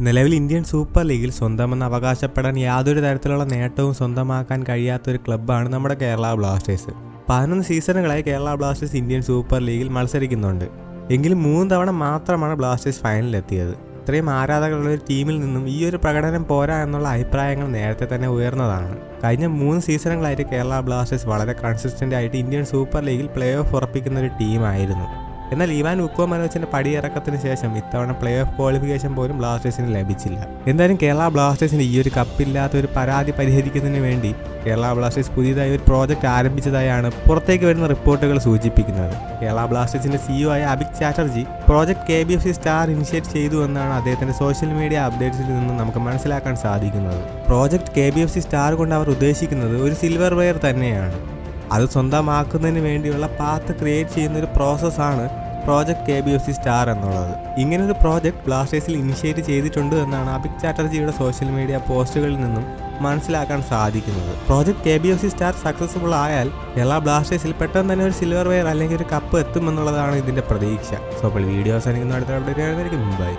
നിലവിൽ Indian Super ലീഗിൽ സ്വന്തമെന്ന് അവകാശപ്പെടാൻ യാതൊരു തരത്തിലുള്ള നേട്ടവും സ്വന്തമാക്കാൻ കഴിയാത്ത ഒരു ക്ലബ്ബാണ് നമ്മുടെ കേരള ബ്ലാസ്റ്റേഴ്സ്. പതിനൊന്ന് സീസണുകളായി കേരള ബ്ലാസ്റ്റേഴ്സ് ഇന്ത്യൻ സൂപ്പർ ലീഗിൽ മത്സരിക്കുന്നുണ്ട്. എങ്കിലും മൂന്ന് തവണ മാത്രമാണ് ബ്ലാസ്റ്റേഴ്സ് ഫൈനലിലെത്തിയത്. ഇത്രയും ആരാധകരുള്ള ഒരു ടീമിൽ നിന്നും ഈ ഒരു പ്രകടനം പോരാ എന്നുള്ള അഭിപ്രായങ്ങൾ നേരത്തെ തന്നെ ഉയർന്നതാണ്. കഴിഞ്ഞ മൂന്ന് സീസണുകളായിട്ട് കേരള ബ്ലാസ്റ്റേഴ്സ് വളരെ കൺസിസ്റ്റന്റ് ആയിട്ട് ഇന്ത്യൻ സൂപ്പർ ലീഗിൽ പ്ലേ ഓഫ് ഉറപ്പിക്കുന്ന ഒരു ടീമായിരുന്നു. എന്നാൽ ഇവാൻ ഉക്കോ മനോജിന്റെ പടിയിറക്കത്തിന് ശേഷം ഇത്തവണ പ്ലേ ഓഫ് ക്വാളിഫിക്കേഷൻ പോലും ബ്ലാസ്റ്റേഴ്സിന് ലഭിച്ചില്ല. എന്തായാലും കേരള ബ്ലാസ്റ്റേഴ്സിന് ഈ ഒരു കപ്പില്ലാത്ത ഒരു പരാതി പരിഹരിക്കുന്നതിന് വേണ്ടി കേരള ബ്ലാസ്റ്റേഴ്സ് പുതിയതായി ഒരു പ്രോജക്റ്റ് ആരംഭിച്ചതായാണ് പുറത്തേക്ക് വരുന്ന റിപ്പോർട്ടുകൾ സൂചിപ്പിക്കുന്നത്. കേരള ബ്ലാസ്റ്റേഴ്സിന്റെ സിഇഒ ആയ Abhik Chatterjee project K B F C star initiate ചെയ്തു എന്നാണ് അദ്ദേഹത്തിന്റെ സോഷ്യൽ മീഡിയ അപ്ഡേറ്റ്സിൽ നിന്ന് നമുക്ക് മനസ്സിലാക്കാൻ സാധിക്കുന്നത്. Project K B F C star കൊണ്ട് അവർ ഉദ്ദേശിക്കുന്നത് ഒരു സിൽവർ വെയർ തന്നെയാണ്. അത് സ്വന്തമാക്കുന്നതിന് വേണ്ടിയുള്ള പാത്ത് ക്രിയേറ്റ് ചെയ്യുന്ന ഒരു പ്രോസസ്സാണ് project K B F C star എന്നുള്ളത്. ഇങ്ങനൊരു പ്രോജക്റ്റ് ബ്ലാസ്റ്റേഴ്സിൽ ഇനിഷ്യേറ്റ് ചെയ്തിട്ടുണ്ട് എന്നാണ് അഭിക് ചാറ്റർജിയുടെ സോഷ്യൽ മീഡിയ പോസ്റ്റുകളിൽ നിന്നും മനസ്സിലാക്കാൻ സാധിക്കുന്നത്. Project K B F C star successful ആയാൽ എല്ലാ ബ്ലാസ്റ്റേഴ്സിൽ പെട്ടെന്ന് തന്നെ ഒരു സിൽവർ വെയർ അല്ലെങ്കിൽ ഒരു കപ്പ് എത്തുമെന്നുള്ളതാണ് ഇതിന്റെ പ്രതീക്ഷ. സോ അപ്പോൾ വീഡിയോ അവസാനിക്കുന്ന. അടുത്ത മുമ്പായി